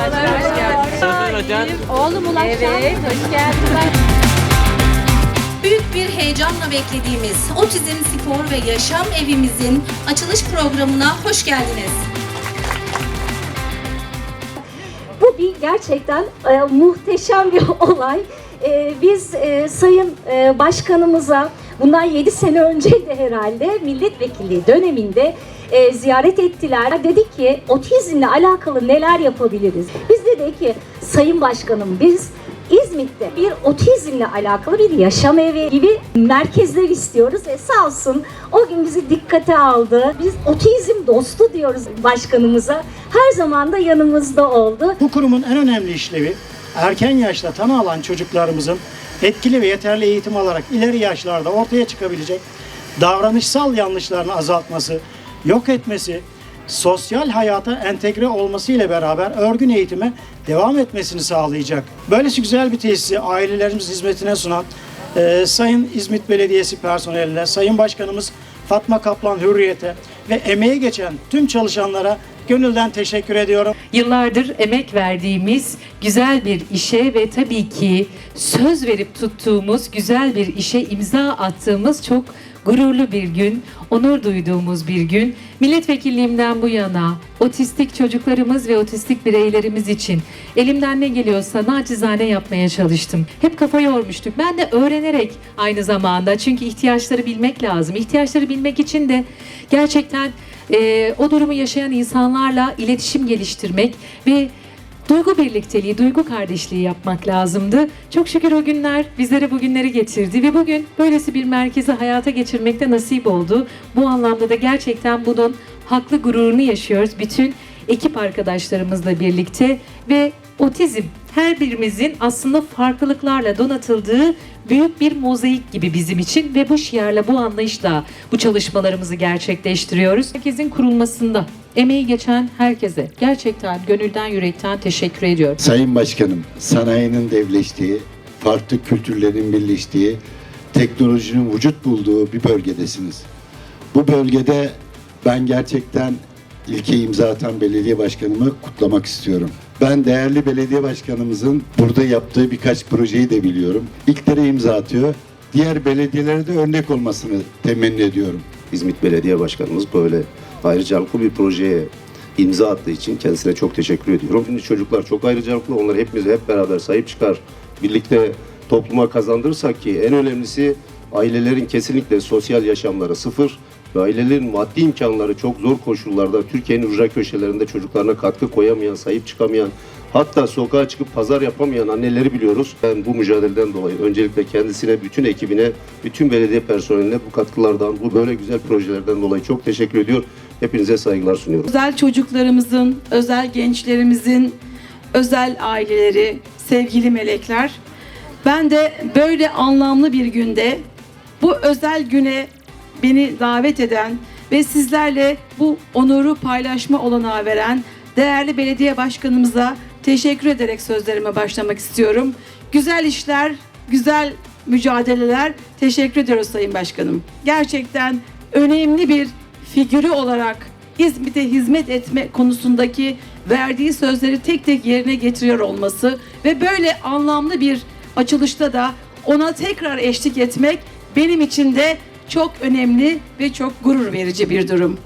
Hoş geldiniz. Hocam. Oğlum Ulaş Evet, hoş geldin. Büyük bir heyecanla beklediğimiz Otizm Spor ve Yaşam Evimizin açılış programına hoş geldiniz. Bir gerçekten e, muhteşem bir olay. E, biz e, Sayın e, Başkanımıza bundan 7 sene önce de herhalde milletvekilliği döneminde e, ziyaret ettiler. Dedik ki otizmle alakalı neler yapabiliriz? Biz dedik ki Sayın Başkanım biz İzmit'te bir otizmle alakalı bir yaşam evi gibi merkezler istiyoruz ve sağ olsun o gün bizi dikkate aldı. Biz otizm dostu diyoruz başkanımıza. Her zaman da yanımızda oldu. Bu kurumun en önemli işlevi erken yaşta tanı alan çocuklarımızın etkili ve yeterli eğitim alarak ileri yaşlarda ortaya çıkabilecek davranışsal yanlışlarını azaltması, yok etmesi, sosyal hayata entegre olması ile beraber örgün eğitime devam etmesini sağlayacak. Böylesi güzel bir tesisi ailelerimiz hizmetine sunan e, Sayın İzmit Belediyesi personeline, Sayın Başkanımız Fatma Kaplan Hürriyet'e ve emeği geçen tüm çalışanlara gönülden teşekkür ediyorum. Yıllardır emek verdiğimiz güzel bir işe ve tabii ki söz verip tuttuğumuz güzel bir işe imza attığımız çok gururlu bir gün, onur duyduğumuz bir gün. Milletvekilliğimden bu yana otistik çocuklarımız ve otistik bireylerimiz için elimden ne geliyorsa nacizane yapmaya çalıştım. Hep kafa yormuştuk. Ben de öğrenerek aynı zamanda çünkü ihtiyaçları bilmek lazım. İhtiyaçları bilmek için de gerçekten e, o durumu yaşayan insanlarla iletişim geliştirmek ve duygu birlikteliği, duygu kardeşliği yapmak lazımdı. Çok şükür o günler bizlere bugünleri getirdi ve bugün böylesi bir merkezi hayata geçirmekte nasip oldu. Bu anlamda da gerçekten bunun haklı gururunu yaşıyoruz bütün ekip arkadaşlarımızla birlikte ve otizm her birimizin aslında farklılıklarla donatıldığı büyük bir mozaik gibi bizim için ve bu şiarla bu anlayışla bu çalışmalarımızı gerçekleştiriyoruz. Herkesin kurulmasında emeği geçen herkese gerçekten gönülden yürekten teşekkür ediyorum. Sayın Başkanım, sanayinin devleştiği, farklı kültürlerin birleştiği, teknolojinin vücut bulduğu bir bölgedesiniz. Bu bölgede ben gerçekten ilke imza belediye başkanımı kutlamak istiyorum. Ben değerli belediye başkanımızın burada yaptığı birkaç projeyi de biliyorum. İlklere imza atıyor. Diğer belediyelere de örnek olmasını temenni ediyorum. İzmit Belediye Başkanımız böyle ayrıcalıklı bir projeye imza attığı için kendisine çok teşekkür ediyorum. Şimdi çocuklar çok ayrıcalıklı. Onları hepimiz hep beraber sahip çıkar. Birlikte topluma kazandırırsak ki en önemlisi ailelerin kesinlikle sosyal yaşamları sıfır ve ailelerin maddi imkanları çok zor koşullarda Türkiye'nin ücra köşelerinde çocuklarına katkı koyamayan, sahip çıkamayan Hatta sokağa çıkıp pazar yapamayan anneleri biliyoruz. Ben bu mücadeleden dolayı öncelikle kendisine, bütün ekibine, bütün belediye personeline bu katkılardan, bu böyle güzel projelerden dolayı çok teşekkür ediyor. Hepinize saygılar sunuyorum. özel çocuklarımızın, özel gençlerimizin, özel aileleri, sevgili melekler. Ben de böyle anlamlı bir günde bu özel güne beni davet eden ve sizlerle bu onuru paylaşma olanağı veren değerli belediye başkanımıza teşekkür ederek sözlerime başlamak istiyorum. Güzel işler, güzel mücadeleler. Teşekkür ediyoruz Sayın Başkanım. Gerçekten önemli bir figürü olarak İzmit'e hizmet etme konusundaki verdiği sözleri tek tek yerine getiriyor olması ve böyle anlamlı bir açılışta da ona tekrar eşlik etmek benim için de çok önemli ve çok gurur verici bir durum.